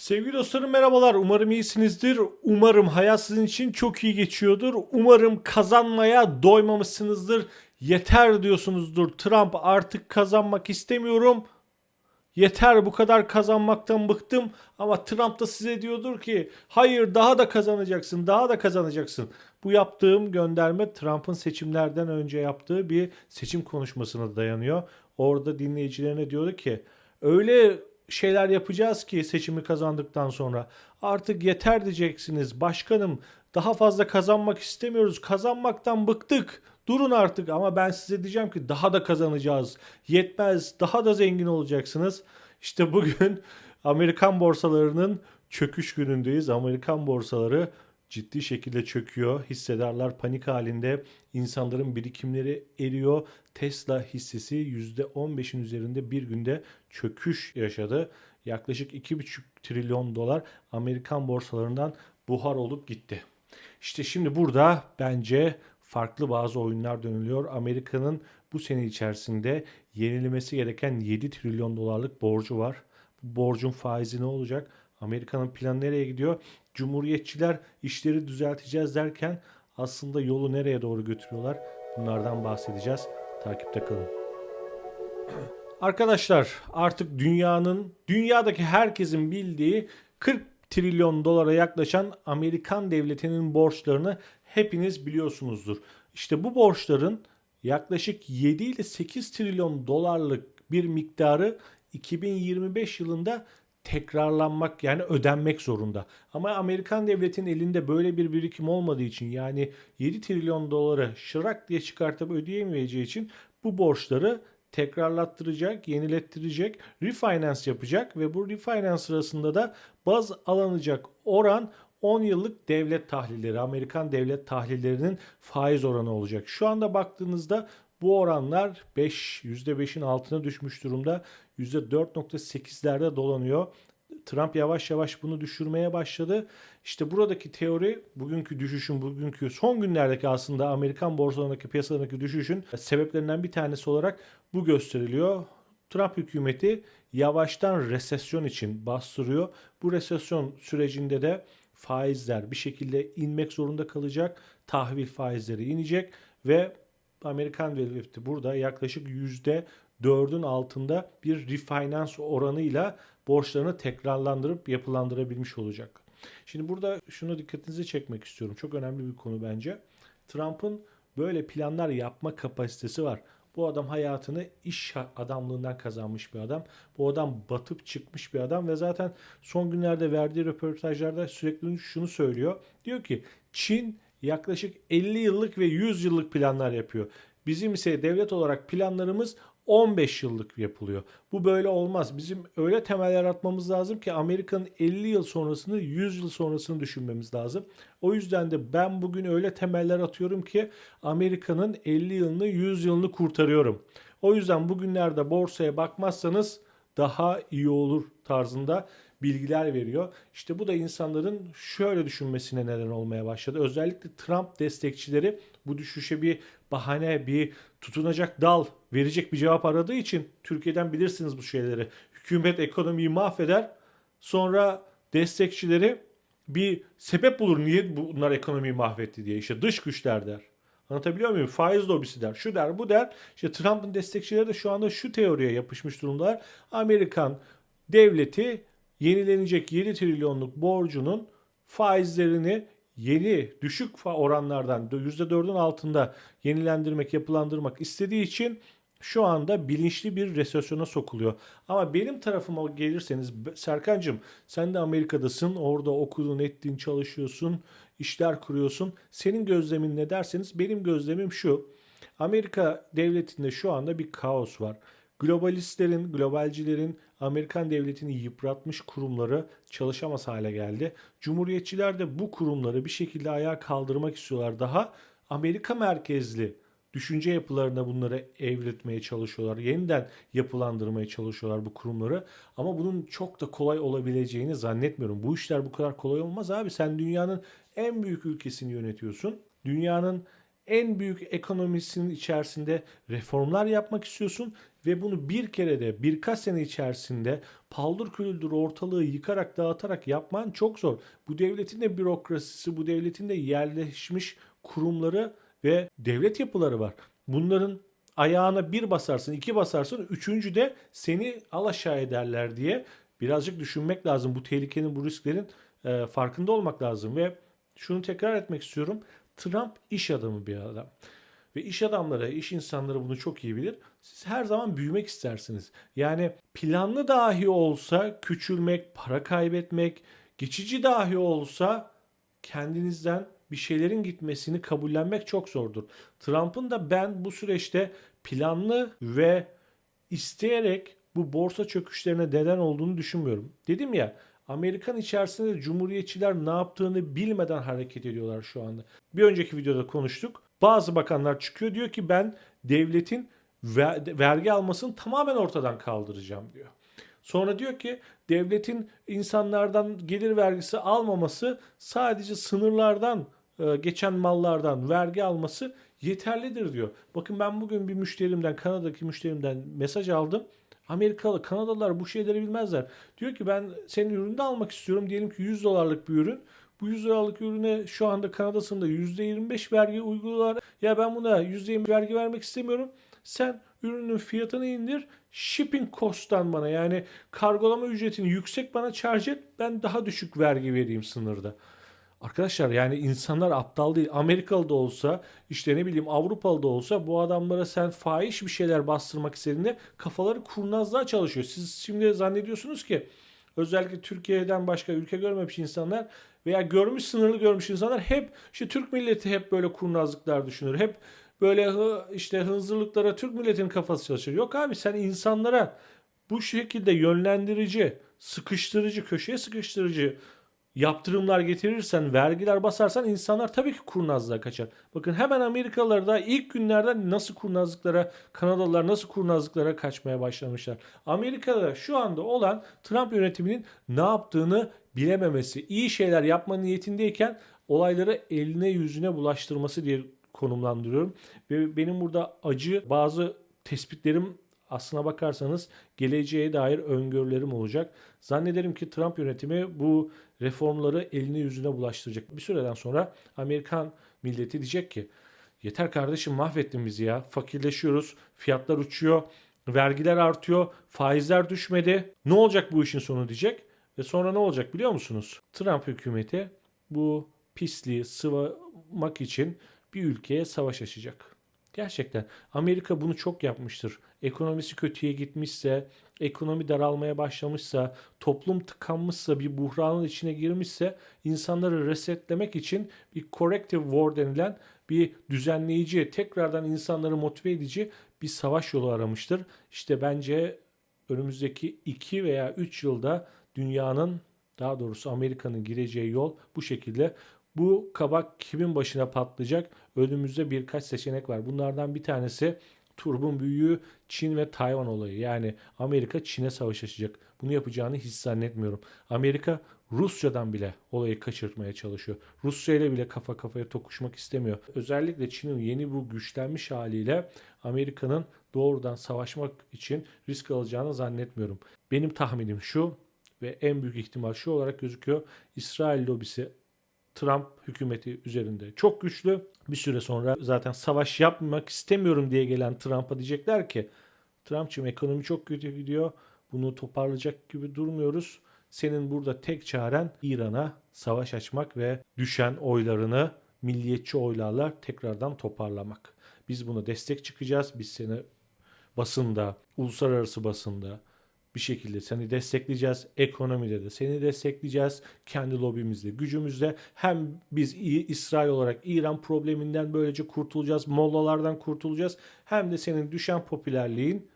Sevgili dostlarım merhabalar. Umarım iyisinizdir. Umarım hayat sizin için çok iyi geçiyordur. Umarım kazanmaya doymamışsınızdır. Yeter diyorsunuzdur. Trump artık kazanmak istemiyorum. Yeter bu kadar kazanmaktan bıktım. Ama Trump da size diyordur ki hayır daha da kazanacaksın, daha da kazanacaksın. Bu yaptığım gönderme Trump'ın seçimlerden önce yaptığı bir seçim konuşmasına dayanıyor. Orada dinleyicilerine diyordu ki öyle şeyler yapacağız ki seçimi kazandıktan sonra artık yeter diyeceksiniz. Başkanım daha fazla kazanmak istemiyoruz. Kazanmaktan bıktık. Durun artık ama ben size diyeceğim ki daha da kazanacağız. Yetmez. Daha da zengin olacaksınız. İşte bugün Amerikan borsalarının çöküş günündeyiz. Amerikan borsaları ciddi şekilde çöküyor. Hissedarlar panik halinde. İnsanların birikimleri eriyor. Tesla hissesi %15'in üzerinde bir günde çöküş yaşadı. Yaklaşık 2,5 trilyon dolar Amerikan borsalarından buhar olup gitti. İşte şimdi burada bence farklı bazı oyunlar dönülüyor. Amerika'nın bu sene içerisinde yenilmesi gereken 7 trilyon dolarlık borcu var. Bu borcun faizi ne olacak? Amerika'nın planı nereye gidiyor? Cumhuriyetçiler işleri düzelteceğiz derken aslında yolu nereye doğru götürüyorlar? Bunlardan bahsedeceğiz. Takipte kalın. Arkadaşlar artık dünyanın, dünyadaki herkesin bildiği 40 trilyon dolara yaklaşan Amerikan devletinin borçlarını hepiniz biliyorsunuzdur. İşte bu borçların yaklaşık 7 ile 8 trilyon dolarlık bir miktarı 2025 yılında tekrarlanmak yani ödenmek zorunda. Ama Amerikan devletinin elinde böyle bir birikim olmadığı için yani 7 trilyon doları şırak diye çıkartıp ödeyemeyeceği için bu borçları tekrarlattıracak, yenilettirecek, refinance yapacak ve bu refinance sırasında da baz alınacak oran 10 yıllık devlet tahlilleri, Amerikan devlet tahlillerinin faiz oranı olacak. Şu anda baktığınızda bu oranlar 5, %5'in altına düşmüş durumda. %4.8'lerde dolanıyor. Trump yavaş yavaş bunu düşürmeye başladı. İşte buradaki teori bugünkü düşüşün, bugünkü son günlerdeki aslında Amerikan borsalarındaki piyasalarındaki düşüşün sebeplerinden bir tanesi olarak bu gösteriliyor. Trump hükümeti yavaştan resesyon için bastırıyor. Bu resesyon sürecinde de faizler bir şekilde inmek zorunda kalacak. Tahvil faizleri inecek ve Amerikan devleti burada yaklaşık yüzde dördün altında bir refinance oranıyla borçlarını tekrarlandırıp yapılandırabilmiş olacak. Şimdi burada şunu dikkatinizi çekmek istiyorum. Çok önemli bir konu bence. Trump'ın böyle planlar yapma kapasitesi var. Bu adam hayatını iş adamlığından kazanmış bir adam. Bu adam batıp çıkmış bir adam ve zaten son günlerde verdiği röportajlarda sürekli şunu söylüyor. Diyor ki Çin yaklaşık 50 yıllık ve 100 yıllık planlar yapıyor. Bizim ise devlet olarak planlarımız 15 yıllık yapılıyor. Bu böyle olmaz. Bizim öyle temeller atmamız lazım ki Amerika'nın 50 yıl sonrasını 100 yıl sonrasını düşünmemiz lazım. O yüzden de ben bugün öyle temeller atıyorum ki Amerika'nın 50 yılını 100 yılını kurtarıyorum. O yüzden bugünlerde borsaya bakmazsanız daha iyi olur tarzında bilgiler veriyor. İşte bu da insanların şöyle düşünmesine neden olmaya başladı. Özellikle Trump destekçileri bu düşüşe bir bahane, bir tutunacak dal verecek bir cevap aradığı için Türkiye'den bilirsiniz bu şeyleri. Hükümet ekonomiyi mahveder. Sonra destekçileri bir sebep bulur niye bunlar ekonomiyi mahvetti diye. İşte dış güçler der. Anlatabiliyor muyum? Faiz lobisi der. Şu der, bu der. İşte Trump'ın destekçileri de şu anda şu teoriye yapışmış durumdalar. Amerikan devleti yenilenecek 7 trilyonluk borcunun faizlerini yeni düşük oranlardan %4'ün altında yenilendirmek, yapılandırmak istediği için şu anda bilinçli bir resesyona sokuluyor. Ama benim tarafıma gelirseniz Serkancığım sen de Amerika'dasın. Orada okudun, ettin, çalışıyorsun, işler kuruyorsun. Senin gözlemin ne derseniz benim gözlemim şu. Amerika devletinde şu anda bir kaos var. Globalistlerin, globalcilerin Amerikan devletini yıpratmış kurumları çalışamaz hale geldi. Cumhuriyetçiler de bu kurumları bir şekilde ayağa kaldırmak istiyorlar. Daha Amerika merkezli düşünce yapılarına bunları evritmeye çalışıyorlar. Yeniden yapılandırmaya çalışıyorlar bu kurumları. Ama bunun çok da kolay olabileceğini zannetmiyorum. Bu işler bu kadar kolay olmaz abi. Sen dünyanın en büyük ülkesini yönetiyorsun. Dünyanın en büyük ekonomisinin içerisinde reformlar yapmak istiyorsun ve bunu bir kere de birkaç sene içerisinde paldır küldür ortalığı yıkarak dağıtarak yapman çok zor. Bu devletin de bürokrasisi, bu devletin de yerleşmiş kurumları ve devlet yapıları var. Bunların ayağına bir basarsın, iki basarsın, üçüncü de seni alaşağı ederler diye birazcık düşünmek lazım. Bu tehlikenin, bu risklerin e, farkında olmak lazım ve şunu tekrar etmek istiyorum. Trump iş adamı bir adam. Ve iş adamları, iş insanları bunu çok iyi bilir. Siz her zaman büyümek istersiniz. Yani planlı dahi olsa küçülmek, para kaybetmek, geçici dahi olsa kendinizden bir şeylerin gitmesini kabullenmek çok zordur. Trump'ın da ben bu süreçte planlı ve isteyerek bu borsa çöküşlerine neden olduğunu düşünmüyorum. Dedim ya Amerikan içerisinde cumhuriyetçiler ne yaptığını bilmeden hareket ediyorlar şu anda. Bir önceki videoda konuştuk. Bazı bakanlar çıkıyor diyor ki ben devletin vergi almasını tamamen ortadan kaldıracağım diyor. Sonra diyor ki devletin insanlardan gelir vergisi almaması sadece sınırlardan e, geçen mallardan vergi alması yeterlidir diyor. Bakın ben bugün bir müşterimden Kanada'daki müşterimden mesaj aldım. Amerikalı, Kanadalılar bu şeyleri bilmezler. Diyor ki ben senin ürünü almak istiyorum. Diyelim ki 100 dolarlık bir ürün. Bu 100 dolarlık ürüne şu anda Kanada'sında %25 vergi uyguluyorlar. Ya ben buna %20 vergi vermek istemiyorum. Sen ürünün fiyatını indir. Shipping cost'tan bana yani kargolama ücretini yüksek bana charge et. Ben daha düşük vergi vereyim sınırda. Arkadaşlar yani insanlar aptal değil. Amerikalı da olsa işte ne bileyim Avrupalı da olsa bu adamlara sen fahiş bir şeyler bastırmak istediğinde kafaları kurnazlığa çalışıyor. Siz şimdi zannediyorsunuz ki özellikle Türkiye'den başka ülke görmemiş insanlar veya görmüş sınırlı görmüş insanlar hep işte Türk milleti hep böyle kurnazlıklar düşünür. Hep böyle işte hınzırlıklara Türk milletinin kafası çalışır. Yok abi sen insanlara bu şekilde yönlendirici, sıkıştırıcı, köşeye sıkıştırıcı yaptırımlar getirirsen, vergiler basarsan insanlar tabii ki kurnazlığa kaçar. Bakın hemen Amerikalılar da ilk günlerden nasıl kurnazlıklara, Kanadalılar nasıl kurnazlıklara kaçmaya başlamışlar. Amerika'da şu anda olan Trump yönetiminin ne yaptığını bilememesi, iyi şeyler yapma niyetindeyken olayları eline yüzüne bulaştırması diye konumlandırıyorum. Ve benim burada acı bazı tespitlerim aslına bakarsanız geleceğe dair öngörülerim olacak. Zannederim ki Trump yönetimi bu reformları eline yüzüne bulaştıracak. Bir süreden sonra Amerikan milleti diyecek ki yeter kardeşim mahvettin bizi ya. Fakirleşiyoruz, fiyatlar uçuyor, vergiler artıyor, faizler düşmedi. Ne olacak bu işin sonu diyecek. Ve sonra ne olacak biliyor musunuz? Trump hükümeti bu pisliği sıvamak için bir ülkeye savaş açacak. Gerçekten Amerika bunu çok yapmıştır. Ekonomisi kötüye gitmişse, ekonomi daralmaya başlamışsa, toplum tıkanmışsa, bir buhranın içine girmişse insanları resetlemek için bir corrective war denilen bir düzenleyici, tekrardan insanları motive edici bir savaş yolu aramıştır. İşte bence önümüzdeki 2 veya 3 yılda dünyanın daha doğrusu Amerika'nın gireceği yol bu şekilde. Bu kabak kimin başına patlayacak? Önümüzde birkaç seçenek var. Bunlardan bir tanesi turbun büyüğü Çin ve Tayvan olayı. Yani Amerika Çin'e savaş açacak. Bunu yapacağını hiç zannetmiyorum. Amerika Rusya'dan bile olayı kaçırtmaya çalışıyor. Rusya ile bile kafa kafaya tokuşmak istemiyor. Özellikle Çin'in yeni bu güçlenmiş haliyle Amerika'nın doğrudan savaşmak için risk alacağını zannetmiyorum. Benim tahminim şu ve en büyük ihtimal şu olarak gözüküyor. İsrail lobisi Trump hükümeti üzerinde çok güçlü. Bir süre sonra zaten savaş yapmak istemiyorum diye gelen Trump'a diyecekler ki Trump'cığım ekonomi çok kötü gidiyor. Bunu toparlayacak gibi durmuyoruz. Senin burada tek çaren İran'a savaş açmak ve düşen oylarını milliyetçi oylarla tekrardan toparlamak. Biz buna destek çıkacağız. Biz seni basında, uluslararası basında, bir şekilde seni destekleyeceğiz. Ekonomide de seni destekleyeceğiz. Kendi lobimizle, gücümüzle. Hem biz İsrail olarak İran probleminden böylece kurtulacağız. Mollalardan kurtulacağız. Hem de senin düşen popülerliğin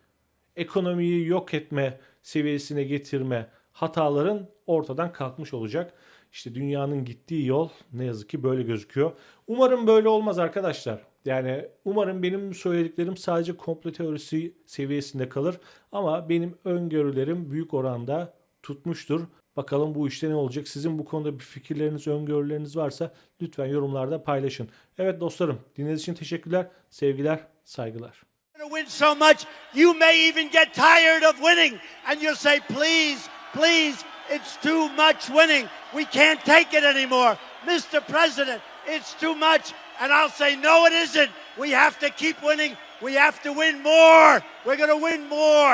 ekonomiyi yok etme seviyesine getirme hataların ortadan kalkmış olacak. İşte dünyanın gittiği yol ne yazık ki böyle gözüküyor. Umarım böyle olmaz arkadaşlar. Yani umarım benim söylediklerim sadece komple teorisi seviyesinde kalır ama benim öngörülerim büyük oranda tutmuştur. Bakalım bu işte ne olacak? Sizin bu konuda bir fikirleriniz, öngörüleriniz varsa lütfen yorumlarda paylaşın. Evet dostlarım, dinlediğiniz için teşekkürler. Sevgiler, saygılar. win so much, you may even get tired of winning. And you'll say, please, please, it's too much winning. We can't take it anymore. Mr. President, it's too much. And I'll say, no, it isn't. We have to keep winning. We have to win more. We're going to win more.